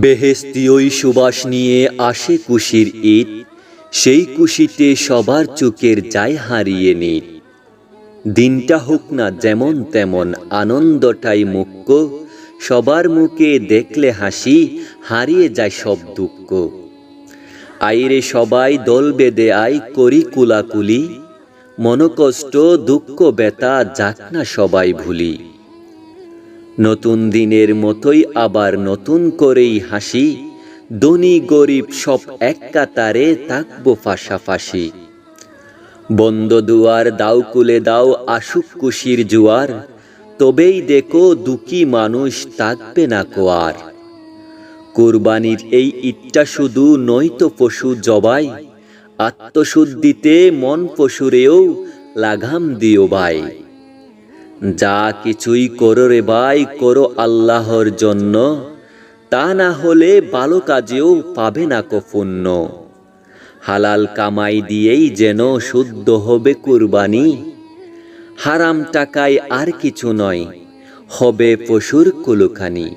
বেহেস্তিওই সুবাস নিয়ে আসে কুশির ঈদ, সেই কুশিতে সবার চোখের যায় হারিয়ে নিত দিনটা হোক না যেমন তেমন আনন্দটাই মুখ্য সবার মুখে দেখলে হাসি, হারিয়ে যায় সব দুঃখ। আইরে সবাই দল বেঁধে আই করি কুলাকুলি মনকষ্ট, দুঃখ, ব্যথা যাক না সবাই ভুলি। নতুন দিনের মতোই আবার নতুন করেই হাসি। ধনী, গরিব সব এক কাতারে থাকব ফাঁসাফাঁসি। বন্ধ দুয়ার দাও, কুলে দাও আসুক কুশির জুয়ার। তবেই দেখো দুঃখী মানুষ থাকবে না কোয়ার। কুরবানির এই ঈদটা শুধু নয়তো পশু জবাই। আত্মশুদ্ধিতে মন পশুরেও লাগাম দিও ভাই। যা কিছুই করো রে ভাই, করো আল্লাহর জন্য। তা না হলে ভালো কাজেও পাবে না কফুন্ন। হালাল কামাই দিয়েই যেন শুদ্ধ হবে কুরবানি। হারাম টাকায় আর কিছু নয়, হবে পশুর কুলুখানি।